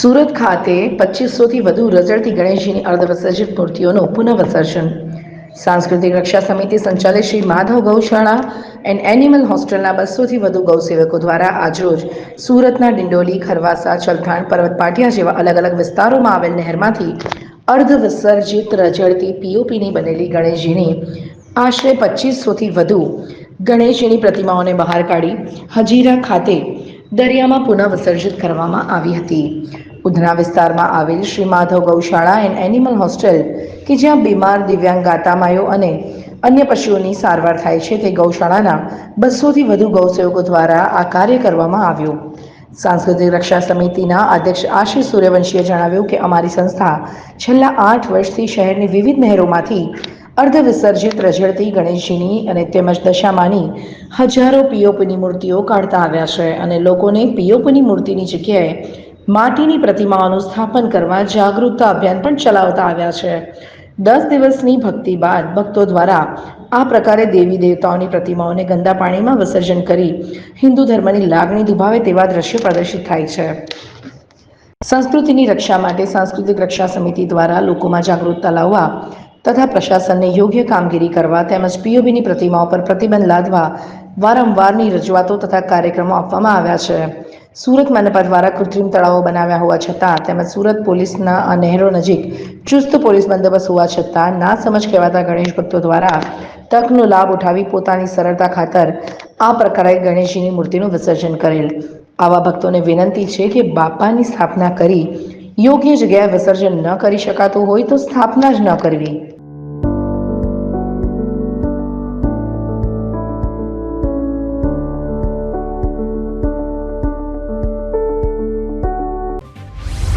સુરત ખાતે પચીસોથી વધુ રઝળતી ગણેશજીની અર્ધવિસર્જિત મૂર્તિઓનું પુનઃવિસર્જન. સાંસ્કૃતિક રક્ષા સમિતિ સંચાલિત શ્રી માધવ ગૌશાળા એન્ડ એનિમલ હોસ્ટેલના બસોથી વધુ ગૌસેવકો દ્વારા આજરોજ સુરતના ડિંડોલી, ખરવાસા, ચલથાણ પર્વત પાટિયા જેવા અલગ અલગ વિસ્તારોમાં આવેલ નહેરમાંથી અર્ધવિસર્જિત રઝળતી પીઓપીની બનેલી ગણેશજીની આશરે પચીસોથી વધુ ગણેશજીની પ્રતિમાઓને બહાર કાઢી હજીરા ખાતે દરિયામાં પુનઃ વિસર્જિત કરવામાં આવી હતી. ઉધના વિસ્તારમાં આવેલ શ્રી માધવ ગૌશાળા એન્ડ એનિમલ હોસ્ટેલ, કે જ્યાં બીમાર દિવ્યાંગ ગાતામાયો અને અન્ય પશુઓની સારવાર થાય છે, તે ગૌશાળાના બસોથી વધુ ગૌસેવકો દ્વારા આ કાર્ય કરવામાં આવ્યું. સાંસ્કૃતિક રક્ષા સમિતિના અધ્યક્ષ આશીષ સૂર્યવંશીએ જણાવ્યું કે અમારી સંસ્થા છેલ્લા આઠ વર્ષથી શહેરની વિવિધ નહેરોમાંથી અર્ધ વિસર્જિત રઝળતી ગણેશજીની અને તેમજ દશામાની હજારો પીઓપીની મૂર્તિઓ કાઢતા આવ્યા છે અને લોકોને પીઓપીની મૂર્તિની જગ્યાએ માટીની પ્રતિમાઓનું સ્થાપન કરવા જાગૃતતા અભિયાન પણ ચલાવતા આવ્યા છે. દસ દિવસની ભક્તિ બાદ ભક્તો દ્વારા આ પ્રકારે દેવી દેવતાઓની પ્રતિમાઓને ગંદા પાણીમાં વિસર્જન કરી હિન્દુ ધર્મની લાગણી દુભાવે તેવા દ્રશ્યો પ્રદર્શિત થાય છે. સંસ્કૃતિની રક્ષા માટે સાંસ્કૃતિક રક્ષા સમિતિ દ્વારા લોકોમાં જાગૃતતા લાવવા તથા પ્રશાસનને યોગ્ય કામગીરી કરવા તેમજ પીઓબીની પ્રતિમાઓ પર પ્રતિબંધ લાદવા વારંવારની રજૂઆતો તથા કાર્યક્રમો આપવામાં આવ્યા છે. સુરત મનપા દ્વારા કૃત્રિમ તળાવો બનાવ્યા હોવા છતાં તેમજ સુરત પોલીસના નહેરો નજીક ચુસ્ત પોલીસ બંદોબસ્ત હોવા છતાં ના સમજ કહેવાતા ગણેશ ભક્તો દ્વારા તકનો લાભ ઉઠાવી પોતાની સરળતા ખાતર આ પ્રકારે ગણેશજીની મૂર્તિનું વિસર્જન કરેલ. આવા ભક્તોને વિનંતી છે કે બાપાની સ્થાપના કરી યોગ્ય જગ્યાએ વિસર્જન ન કરી શકાતું હોય તો સ્થાપના જ ન કરવી.